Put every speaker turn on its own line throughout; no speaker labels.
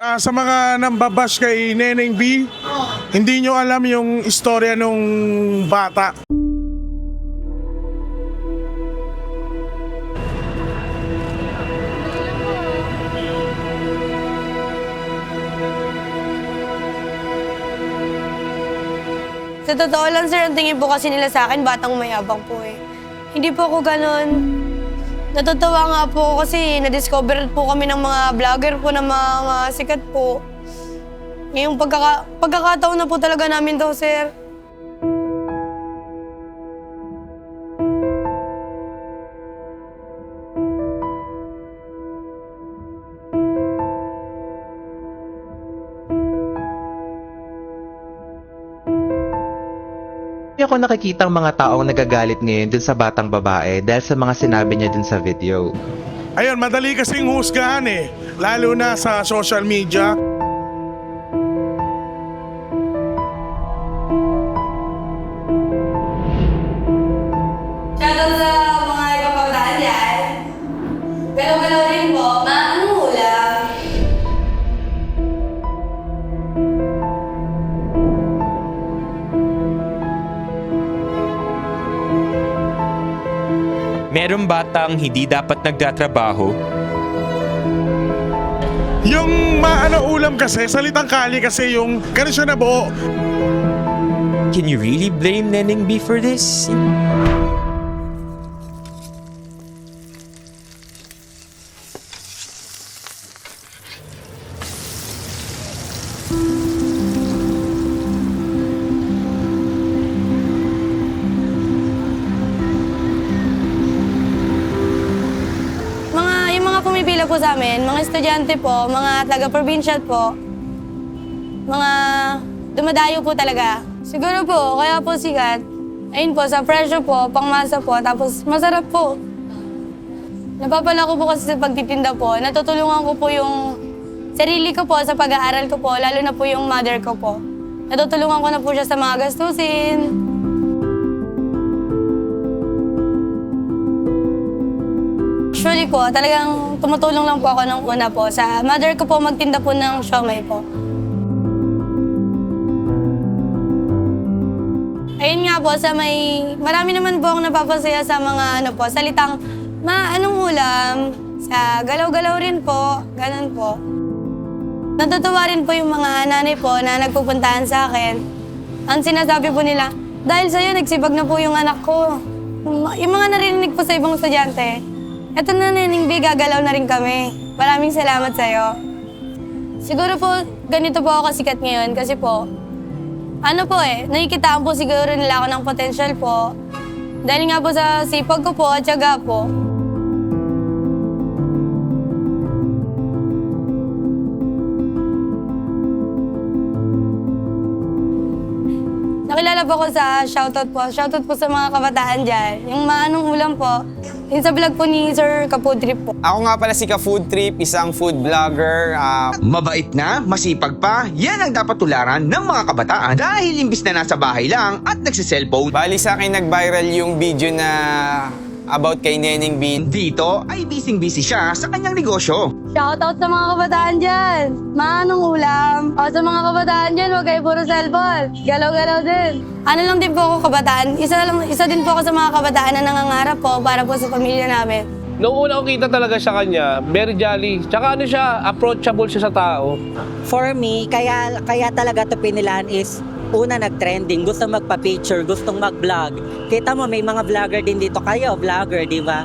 Ah, sa mga nambabash kay Neneng B, hindi nyo alam yung istorya nung bata.
Sa totoo lang, sir, ang tingin po kasi nila sa akin, batang mayabang po eh. Hindi po ako ganon. Natutuwa nga po ako kasi na-discover po kami ng mga vlogger po na mga, mga sikat po. Ngayong pagkaka, pagkakataon na po talaga namin to, sir.
Hindi ako nakikita ang mga taong nagagalit ngayon dun sa batang babae dahil sa mga sinabi niya dun sa video.
Ayun, madali kasing husgahan eh. Lalo na sa social media.
Batang hindi dapat nagtatrabaho
Yung maano ulam kasi, salitang kali kasi yung karisyo na buo.
Can you really blame Neneng B for this?
Pumipila po sa amin, mga estudyante po, mga taga-provincial po, mga dumadayo po talaga. Siguro po, kaya po sikat. Ayun po, sa presyo po, pangmasa po, tapos masarap po. Napapala ko po kasi sa pagtitinda po, natutulungan ko po yung sarili ko po sa pag-aaral ko po, lalo na po yung mother ko po. Natutulungan ko na po siya sa mga gastusin. Actually po, talagang tumutulong lang po ako ng una po. Sa mother ko po magtinda po ng siomay po. Ayun nga po, sa may... Marami naman po akong napapasaya sa mga ano po, salitang, ma, anong ulam? Sa galaw-galaw rin po, ganun po. Natutuwa rin po yung mga nanay po na nagpupuntahan sa akin. Ang sinasabi po nila, dahil sa'yo, nagsibag na po yung anak ko. Yung mga narinig po sa ibang estudyante, eto na Nening B, gagalaw na rin kami. Maraming salamat sa'yo. Siguro po, ganito po ako kasikat ngayon kasi po, ano po eh, nakikitaan po siguro nila ako ng potential po. Dahil nga po sa sipag ko po at syaga po. Nakilala po ko sa shoutout po. Shoutout po sa mga kabataan dyan. Yung maanong ulam po. Yung sa vlog po ni Sir Kapudrip po.
Ako nga pala si Ka Food Trip, isang food vlogger. ah,
Mabait na, masipag pa, yan ang dapat tularan ng mga kabataan dahil imbis na nasa bahay lang at nagsiselfone.
bali sa akin nag-viral yung video na about kay Neneng Bean.
Dito ay busy-busy siya sa kanyang negosyo.
Shoutout sa mga kabataan dyan. Maanong ulam. O sa mga kabataan dyan, huwag kayo puro cellphone. Galaw-galaw din. Ano lang din po ako kabataan. Isa, lang, isa din po ako sa mga kabataan na nangangarap po para po sa pamilya namin.
Nung una ko kita talaga sa kanya, very jolly. Tsaka ano siya, approachable siya sa tao.
For me, kaya kaya talaga to pinilaan is una nag-trending, gusto magpa-picture, gustong mag-vlog. Kita mo may mga vlogger din dito kayo, vlogger, di ba?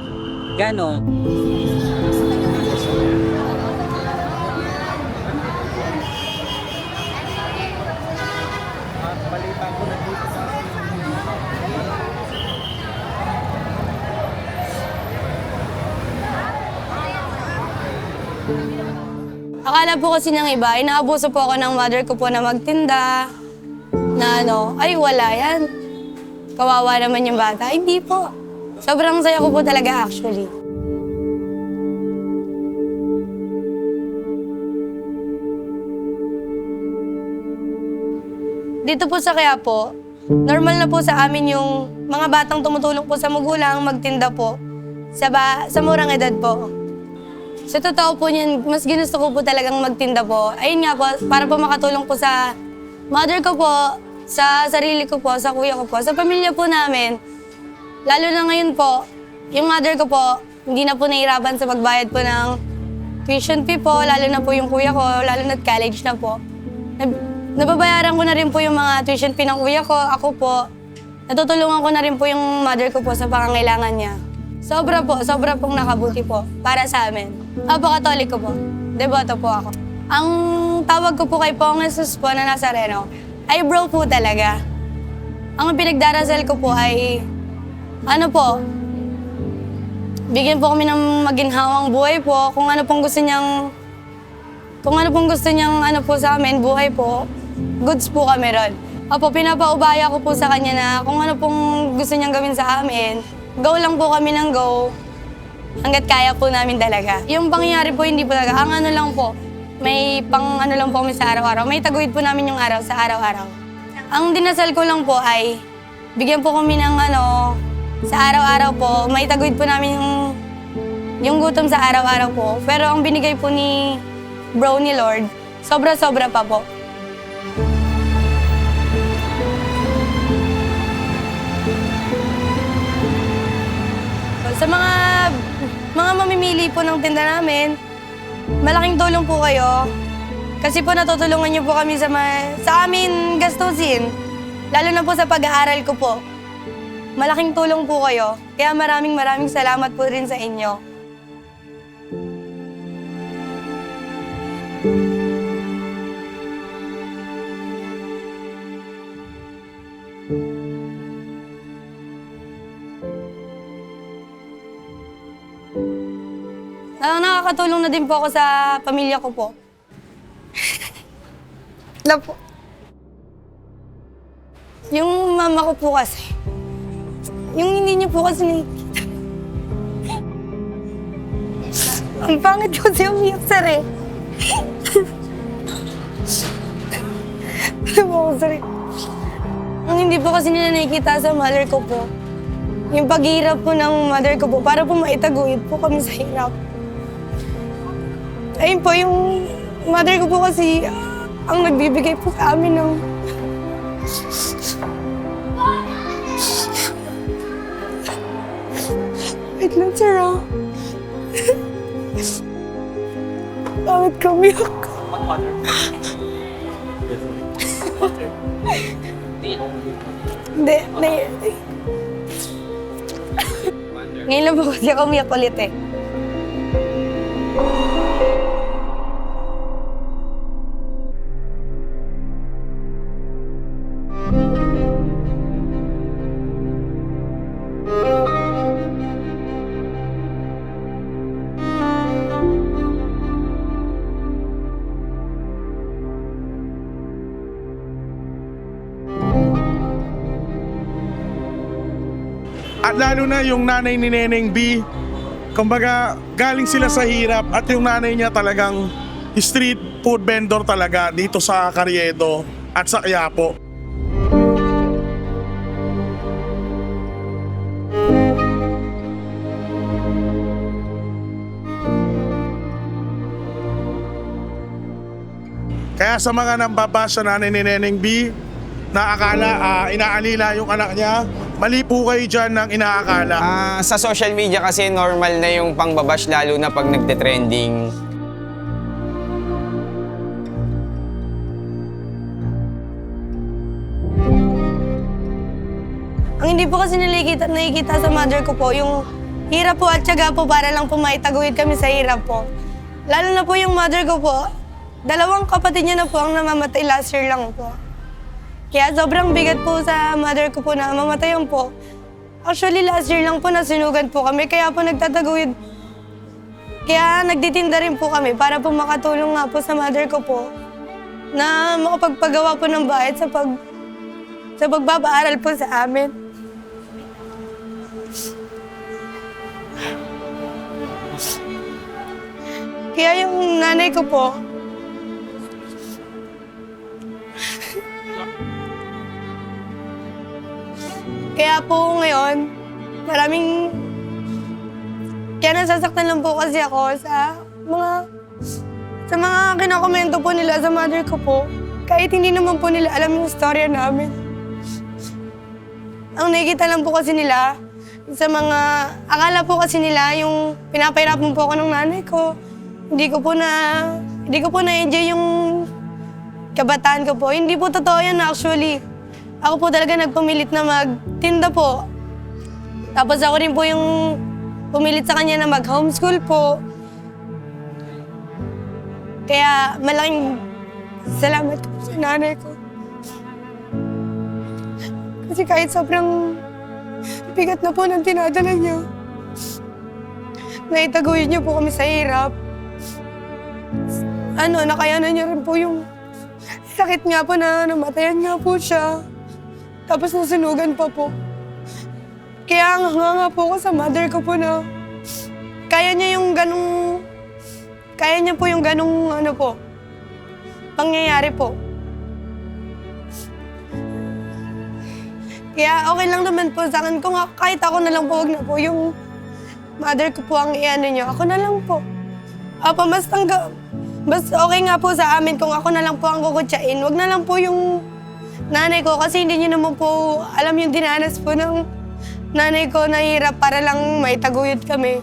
Ganon.
Akala po kasi ng iba, inaabuso po ako ng mother ko po na magtinda. Na ano, ay wala yan. Kawawa naman yung bata. Hindi po. Sobrang saya ko po talaga actually. Dito po sa Quiapo, normal na po sa amin yung mga batang tumutulong po sa magulang magtinda po sa, ba- sa murang edad po. Sa totoo po niyan, mas ginusto ko po talagang magtinda po. Ayun nga po, para po makatulong po sa mother ko po, sa sarili ko po, sa kuya ko po, sa pamilya po namin. Lalo na ngayon po, yung mother ko po, hindi na po nahirapan sa pagbayad po ng tuition fee po, lalo na po yung kuya ko, lalo na college na po. Nab- nababayaran ko na rin po yung mga tuition fee ng kuya ko, ako po. Natutulungan ko na rin po yung mother ko po sa pangangailangan niya. Sobra po, sobra pong nakabuti po para sa amin. Apo katoliko po. Deboto po ako. Ang tawag ko po kay Pong Jesus po na Nazareno ay bro po talaga. Ang pinagdarasal ko po ay ano po, bigyan po kami ng maginhawang buhay po. Kung ano pong gusto niyang, kung ano pong gusto niyang ano po sa amin, buhay po, goods po kami ron. Opo, pinapaubaya ko po sa kanya na kung ano pong gusto niyang gawin sa amin, go lang po kami ng go hanggat kaya po namin talaga. Yung pangyayari po hindi po talaga, ang ano lang po, may pang ano lang po kami sa araw-araw. May taguid po namin yung araw sa araw-araw. Ang dinasal ko lang po ay bigyan po kami ng ano, sa araw-araw po, may taguid po namin yung, yung gutom sa araw-araw po. Pero ang binigay po ni bro ni Lord, sobra-sobra pa po. Sa mga mga mamimili po ng tinda namin, malaking tulong po kayo. Kasi po natutulungan niyo po kami sa, ma- sa amin gastusin. Lalo na po sa pag-aaral ko po. Malaking tulong po kayo. Kaya maraming maraming salamat po rin sa inyo. Nakakatulong na din po ako sa pamilya ko po. Wala po. Yung mama ko po kasi, yung hindi niyo po kasi nakikita. Ang pangit ko siya umiyak sa re. Ano po ako, sorry. Ang hindi po kasi nila nakikita sa mother ko po. Yung paghihirap po ng mother ko po, para po maitaguyod po kami sa hirap. Ayun po, yung mother ko po kasi ang nagbibigay po sa amin ng... Wait lang, sir, ah. Bakit kami ako? Hindi, hindi. Ngayon lang po kasi ako umiyak ulit eh.
Lalo na yung nanay ni Neneng B, kumbaga galing sila sa hirap at yung nanay niya talagang street food vendor talaga dito sa Carriedo at sa Quiapo. Kaya sa mga nambabasa nanay ni Neneng B, na akala ah, inaalila yung anak niya, mali po kayo dyan ng inaakala.
Ah, sa social media kasi normal na yung pangbabash lalo na pag nagte-trending.
Ang hindi po kasi nakikita, nakikita sa mother ko po, yung hirap po at tiyaga po para lang po maitaguyod kami sa hirap po. Lalo na po yung mother ko po, dalawang kapatid niya na po ang namamatay last year lang po. Kaya sobrang bigat po sa mother ko po na mamatayan po. Actually, last year lang po nasunugan po kami, kaya po nagtataguyod. Kaya nagtitinda rin po kami para po makatulong nga po sa mother ko po na makapagpagawa po ng bayad sa pag sa pagbabaaral po sa amin. Kaya yung nanay ko po, kaya po ngayon, maraming, kaya nasasaktan lang po kasi ako sa mga sa mga kinakomento po nila sa mother ko po, kahit hindi naman po nila alam yung storya namin. Ang nakikita lang po kasi nila, sa mga, akala po kasi nila yung pinapahirapan po ako ng nanay ko. Hindi ko po na, hindi ko po na-enjoy yung kabataan ko po. Hindi po totoo yan actually. Ako po talaga nagpumilit na magtinda po. Tapos ako rin po yung pumilit sa kanya na mag-homeschool po. Kaya malaking salamat ko sa nanay ko. Kasi kahit sobrang bigat na po ng tinadala niya, naitaguyod niyo po kami sa hirap. Ano, nakayanan niya rin po yung sakit nga po na namatayan nga po siya. Tapos nasunugan pa po. Kaya nga nga, nga po ako sa mother ko po na kaya niya yung ganong, kaya niya po yung ganong ano po, pangyayari po. Kaya okay lang naman po sa akin kung kahit ako na lang po, wag na po yung mother ko po ang iano niyo. Ako na lang po. Apa, mas tangga, mas okay nga po sa amin kung ako na lang po ang kukutsain. Wag na lang po yung nanay ko kasi hindi niyo naman po alam yung dinanas po ng nanay ko na hirap para lang maitaguyod kami.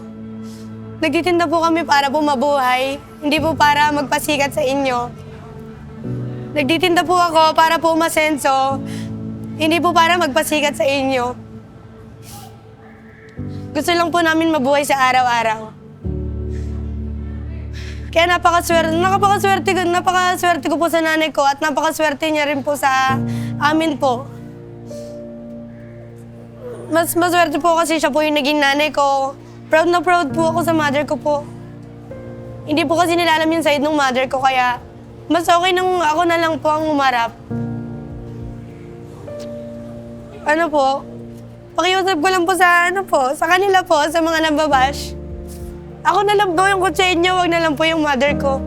Nagtitinda po kami para po mabuhay, hindi po para magpasikat sa inyo. Nagtitinda po ako para po masenso, hindi po para magpasikat sa inyo. Gusto lang po namin mabuhay sa araw-araw. Kaya napakaswerte, napakaswerte, ko- napakaswerte ko po sa nanay ko at napakaswerte niya rin po sa amin po. Mas maswerte po kasi siya po yung naging nanay ko. Proud na proud po ako sa mother ko po. Hindi po kasi nila alam yung side ng mother ko kaya mas okay nang ako na lang po ang umarap. Ano po? Pakiusap ko lang po sa ano po, sa kanila po, sa mga nababash. Ako na lang po yung kutsain niyo, wag na lang po yung mother ko.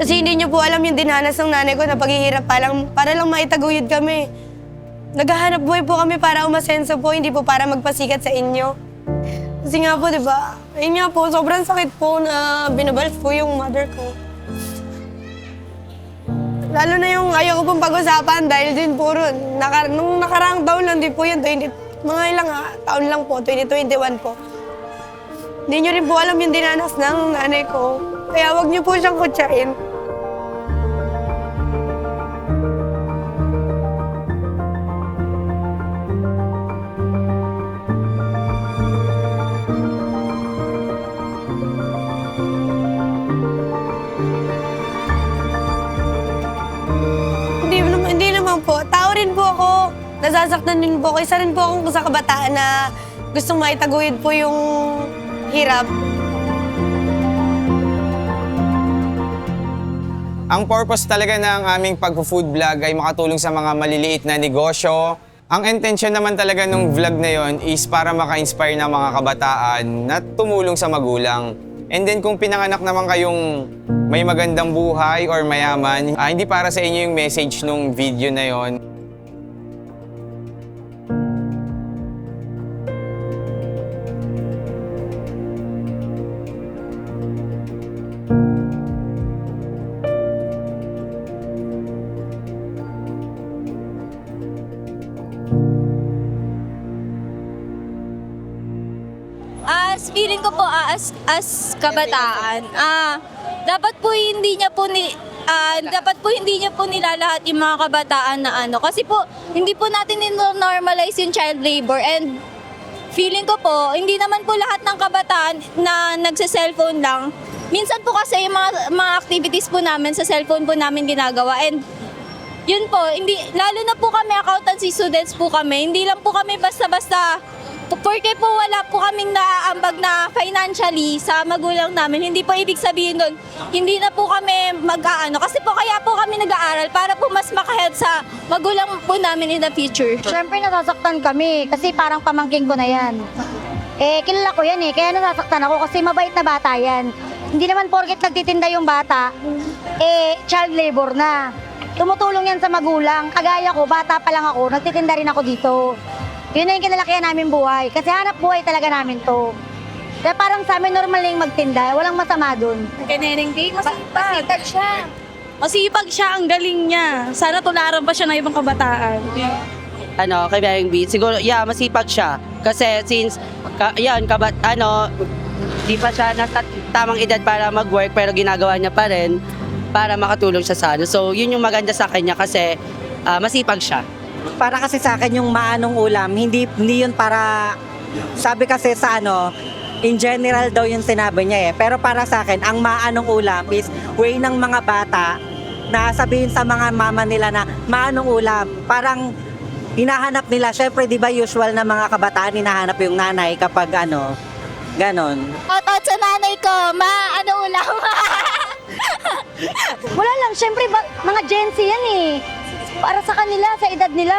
Kasi hindi niyo po alam yung dinanas ng nanay ko na paghihirap pa lang, para lang maitaguyod kami. Naghahanap buhay po kami para umasenso po, hindi po para magpasikat sa inyo. Kasi nga po, di ba? Ayun nga po, sobrang sakit po na binabash po yung mother ko. Lalo na yung ayaw ko pong pag-usapan dahil din po ron. Naka, nung nakaraang taon lang din po yun, 20, mga ilang ah, taon lang po, 2021 po. Hindi nyo rin po alam yung dinanas ng nanay ko. Kaya wag nyo po siyang kutsain. Hindi naman, hindi naman po. Tao rin po ako. Nasasaktan din po ako. Isa rin po akong sa kabataan na gustong maitaguyod po yung hirap.
Ang purpose talaga ng aming pag-food vlog ay makatulong sa mga maliliit na negosyo. Ang intention naman talaga ng vlog na yon is para maka-inspire ng mga kabataan na tumulong sa magulang. And then kung pinanganak naman kayong may magandang buhay or mayaman, ah, hindi para sa inyo yung message nung video na yon.
Feeling ko po ah, as as kabataan, ah dapat po hindi niya po ni ah, dapat po hindi niya po nilalahat yung mga kabataan na ano kasi po hindi po natin normalize yung child labor and feeling ko po hindi naman po lahat ng kabataan na nagse-cellphone lang. Minsan po kasi yung mga, mga activities po namin sa cellphone po namin ginagawa and yun po, hindi, lalo na po kami accountancy students po kami, hindi lang po kami basta-basta Porque po wala po kaming naaambag na financially sa magulang namin, hindi po ibig sabihin doon, hindi na po kami mag-aano. Kasi po kaya po kami nag-aaral para po mas makahelp sa magulang po namin in the future.
Siyempre nasasaktan kami kasi parang pamangking ko na yan. Eh, kilala ko yan eh, kaya nasasaktan ako kasi mabait na bata yan. Hindi naman porket nagtitinda yung bata, eh, child labor na. Tumutulong yan sa magulang. Kagaya ko, bata pa lang ako, nagtitinda rin ako dito. Yun na yung kinalakihan namin buhay. Kasi hanap buhay talaga namin to. Kaya parang sa amin normal lang magtinda, walang masama dun.
Neneng B, masipag. Masipag siya. Masipag siya, ang galing niya. Sana tularan pa siya ng ibang kabataan.
ano, kay Bang B. Siguro, yeah, masipag siya. Kasi since, ka, yan, kabat, ano, di pa siya nasa tamang edad para mag-work, pero ginagawa niya pa rin para makatulong siya sa ano. So, yun yung maganda sa kanya kasi ah, masipag siya. Para kasi sa akin yung maanong ulam, hindi, hindi yun para, sabi kasi sa ano, in general daw yung sinabi niya eh. Pero para sa akin, ang maanong ulam is way ng mga bata na sabihin sa mga mama nila na maanong ulam. Parang hinahanap nila, syempre di ba usual na mga kabataan hinahanap yung nanay kapag ano, ganon.
Otot sa nanay ko, ma, ano ulam?
Wala lang, syempre ba, mga Gen Z yan eh. Para sa kanila, sa edad nila.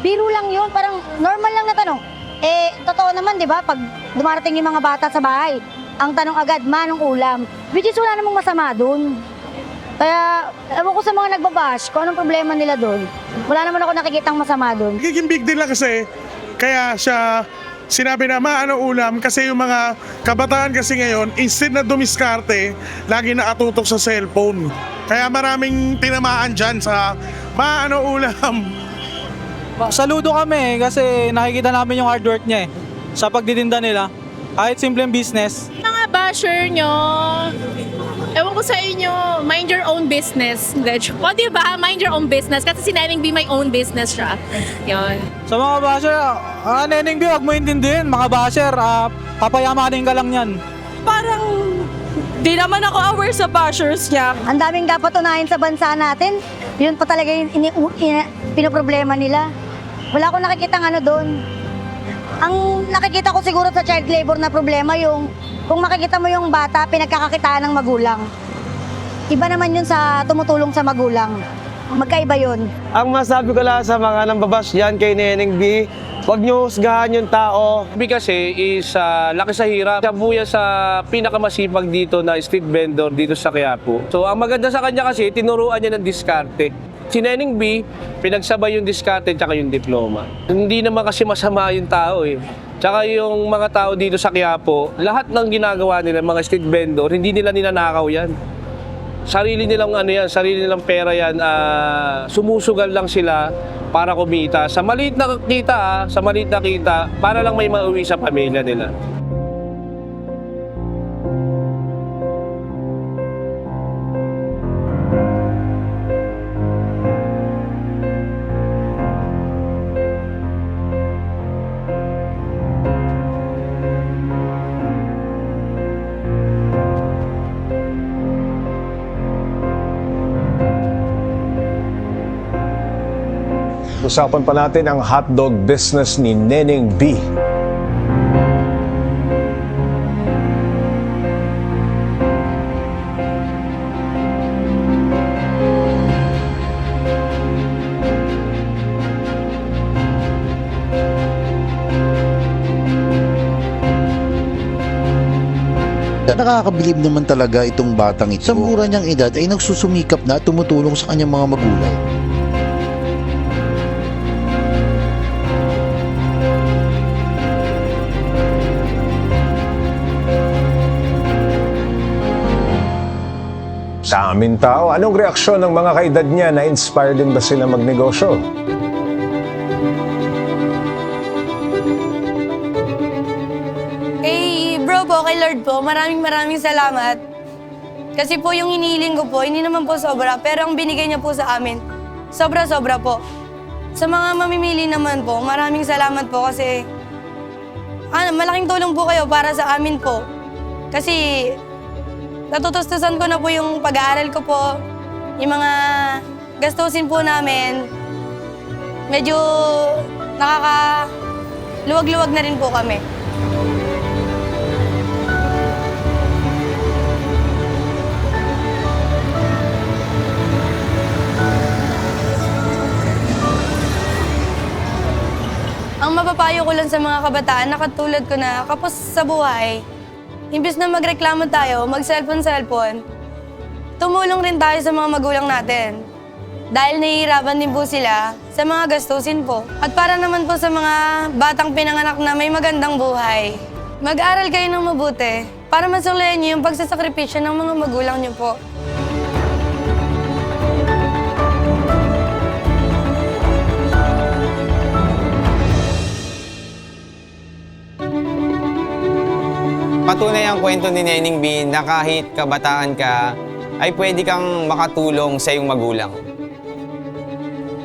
Biro lang yun, parang normal lang na tanong. Eh, totoo naman, di ba, pag dumarating yung mga bata sa bahay, ang tanong agad, manong ulam. Which is wala namang masama dun. Kaya, ewan ko sa mga nagbabash, kung anong problema nila dun. Wala naman ako nakikitang masama dun.
Nagiging big deal lang kasi, kaya siya sinabi na maano ulam kasi yung mga kabataan kasi ngayon, instead na dumiskarte, lagi nakatutok sa cellphone. Kaya maraming tinamaan dyan sa maano ulam.
Saludo kami kasi nakikita namin yung hard work niya eh. Sa pagtitinda nila. Kahit simpleng business,
Mga basher nyo, ewan ko sa inyo, mind your own business. O di ba, mind your own business. Kasi si Neneng B may own business siya. Yun.
Sa mga basher, ah, neneng bi, huwag mo intindihin. Mga basher, ah, papayamanin ka lang yan.
Parang, di naman ako aware sa bashers niya.
Ang daming dapat unahin sa bansa natin. Yun pa talaga yung ini, ina- pinoproblema nila. Wala akong nakikitang ano doon. Ang nakikita ko siguro sa child labor na problema yung kung makikita mo yung bata, pinagkakakitaan ng magulang. Iba naman yun sa tumutulong sa magulang. Magkaiba yun.
Ang masabi ko lang sa mga nambabas dyan kay Neneng B, huwag niyo husgahan yung tao.
Sabi kasi is ah, laki sa hirap. Siya po yan sa pinakamasipag dito na street vendor dito sa Quiapo. So ang maganda sa kanya kasi, tinuruan niya ng diskarte. Si Neneng B, pinagsabay yung diskarte at yung diploma. Hindi naman kasi masama yung tao eh. Tsaka yung mga tao dito sa Quiapo, lahat ng ginagawa nila, mga street vendor, hindi nila ninanakaw yan. Sarili nilang ano yan, sarili nilang pera yan, ah, sumusugal lang sila para kumita. Sa maliit na kita, ah, sa maliit na kita, para lang may mauwi sa pamilya nila.
Usapan pa natin ang hotdog business ni Neneng B.
Nakakabilib naman talaga itong batang ito. Sa mura niyang edad ay nagsusumikap na at tumutulong sa kanyang mga magulang.
Sa amin tao, anong reaksyon ng mga kaedad niya na inspired din ba sila magnegosyo?
Kay bro po, kay Lord po, maraming maraming salamat. Kasi po yung hinihiling ko po, hindi naman po sobra, pero ang binigay niya po sa amin, sobra-sobra po. Sa mga mamimili naman po, maraming salamat po kasi ano, malaking tulong po kayo para sa amin po. Kasi natutustusan ko na po yung pag-aaral ko po, yung mga gastusin po namin. Medyo nakaka luwag-luwag na rin po kami. Ang mapapayo ko lang sa mga kabataan na katulad ko na kapos sa buhay, imbes na magreklamo tayo, mag-cellphone-cellphone, tumulong rin tayo sa mga magulang natin. Dahil nahihirapan din po sila sa mga gastusin po. At para naman po sa mga batang pinanganak na may magandang buhay, Mag-aral kayo ng mabuti para masulayan niyo yung pagsasakripisyo ng mga magulang niyo po.
Patunay ang kwento ni Neneng B na kahit kabataan ka, ay pwede kang makatulong sa iyong magulang.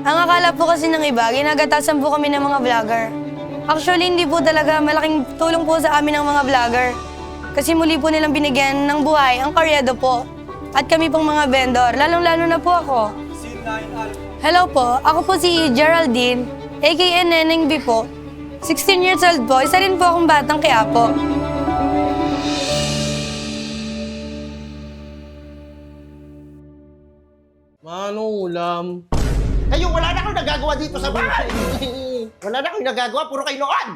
Ang akala po kasi ng iba, ginagatasan po kami ng mga vlogger. Actually, hindi po talaga malaking tulong po sa amin ng mga vlogger. Kasi muli po nilang binigyan ng buhay ang karyedo po. At kami pong mga vendor, lalong-lalo na po ako. Hello po, ako po si Geraldine, aka Neneng B po. 16 years old po, isa rin po akong batang kaya po.
Manong ulam.
Kayo, wala na akong nagagawa dito sa bahay. wala na akong nagagawa, puro kayo noon.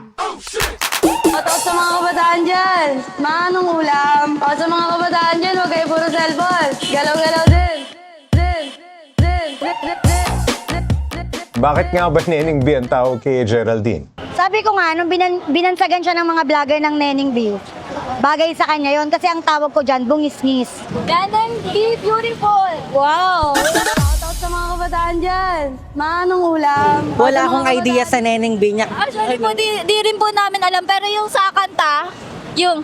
Patok sa mga kabataan dyan! Manong ulam! Patok sa mga kabataan dyan, huwag kayo puro cellphone! Galaw-galaw din! Din! Din! Din! Din! Din!
Bakit nga ba Neneng B ang tawag kay Geraldine?
Sabi ko nga, nung binan, binansagan siya ng mga vlogger ng Neneng View, bagay sa kanya yon kasi ang tawag ko dyan, bungis-ngis.
Ganang be beautiful.
Wow! Patok sa mga kabataan dyan! Manong ulam!
Wala akong idea sa Neneng B niya.
Actually po, di, di rin po namin alam. Pero yung sa kanta, yung,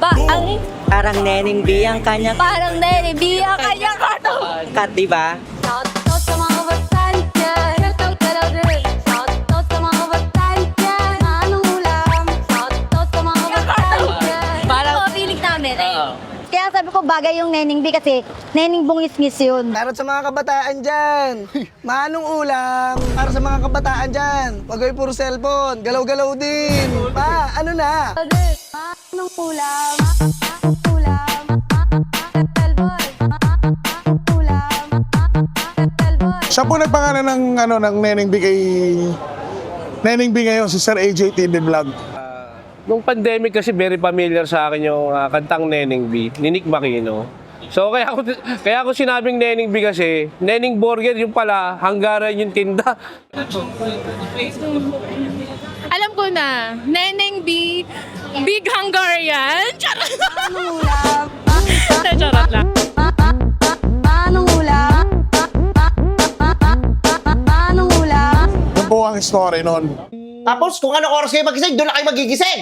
ba, ang,
Parang Neneng B ang kanya
parang nene, biya kanya kato.
cut, di ba?
Shout
Kaya sabi ko bagay yung Neneng B kasi Neneng bungis-ngis yun.
Para sa mga kabataan dyan. Manong ulam. Para sa mga kabataan dyan. Huwag kayo puro cellphone. Galaw-galaw din. Pa, ano na?
Manong ulam! Manong ulam! Telboy! Manong ulam! Telboy!
Siya po nagpangalan ng, ano, ng Neneng B kay... Neneng B ngayon, si Sir AJ TV Vlog.
Nung pandemic kasi very familiar sa akin yung ah, kantang Neneng B, ni Nick Makino. So kaya ako, kaya ako sinabing Neneng B kasi, Neneng Burger yung pala, hanggaran yung tinda.
Alam ko na, Neneng B, Big Hungarian. Charot. Charot lang.
Po ang story noon.
Tapos, kung ano oras kayo magising, doon na kayo magigising.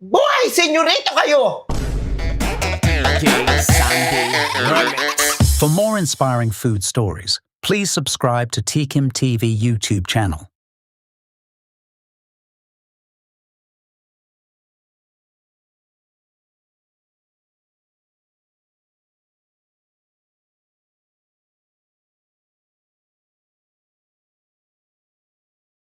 Buhay, senyorito kayo!
For more inspiring food stories, please subscribe to Tikim TV YouTube channel.